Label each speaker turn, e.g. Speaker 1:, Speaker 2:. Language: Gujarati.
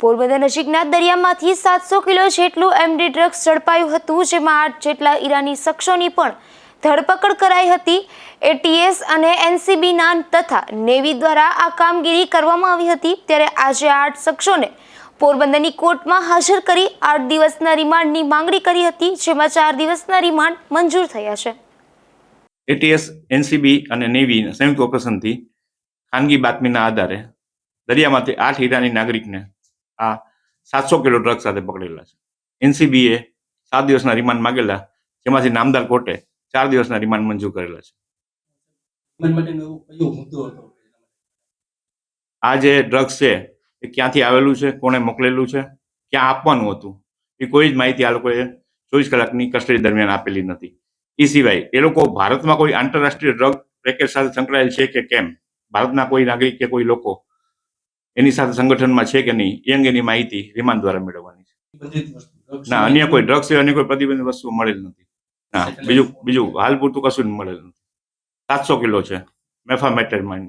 Speaker 1: પોરબંદર નજીકના દરિયામાંથી સાતસો કિલો જેટલું એમડી ડ્રગ્સ ઝડપાયું હતું, જેમાં આઠ જેટલા ઈરાની શખ્સોની પણ ધરપકડ કરાઈ હતી. એટીએસ અને એનસીબીના તથા નેવી દ્વારા આ કામગીરી કરવામાં આવી હતી, ત્યારે આજે આઠ શખ્સોને પોરબંદરની કોર્ટમાં હાજર કરી આઠ દિવસના રિમાન્ડની માંગણી કરી હતી, જેમાં ચાર દિવસના રિમાન્ડ મંજૂર થયા છે.
Speaker 2: એટીએસ, એનસીબી અને નેવી સંયુક્ત ઓપરેશનથી ખાનગી બાતમીના આધારે દરિયામાંથી આઠ ઈરાની નાગરિકને આ સાતસો કિલો ડ્રગ સાથે પકડેલા છે. એનસીબીએ સાત દિવસના રિમાન્ડ માગેલા જેમાંથી નામદાર કોર્ટે ચાર દિવસના રિમાન્ડ મંજૂર કરેલા છે. આ જે ડ્રગ્સ છે એ ક્યાંથી આવેલું છે કોણે મોકલેલું છે ક્યાં આપવાનું હતું એ કોઈ જ માહિતી આ લોકોએ ચોવીસ કલાકની કસ્ટડી દરમિયાન આપેલી નથી. એ સિવાય એ લોકો ભારતમાં કોઈ આંતરરાષ્ટ્રીય ડ્રગ પેકેજ સાથે સંકળાયેલ છે કે કેમ? ભારતના કોઈ નાગરિક કે કોઈ લોકો એની સાથે સંગઠનમાં છે કે નહીં એ અંગેની માહિતી રિમાન્ડ દ્વારા મેળવવાની છે. ના અન્ય કોઈ ડ્રગ્સ અન્ય કોઈ પ્રતિબંધિત વસ્તુ મળેલ નથી. ના બીજું બીજું હાલ પૂરતું કશું મળેલ નથી. સાતસો કિલો છે મેફામેટેમાઇન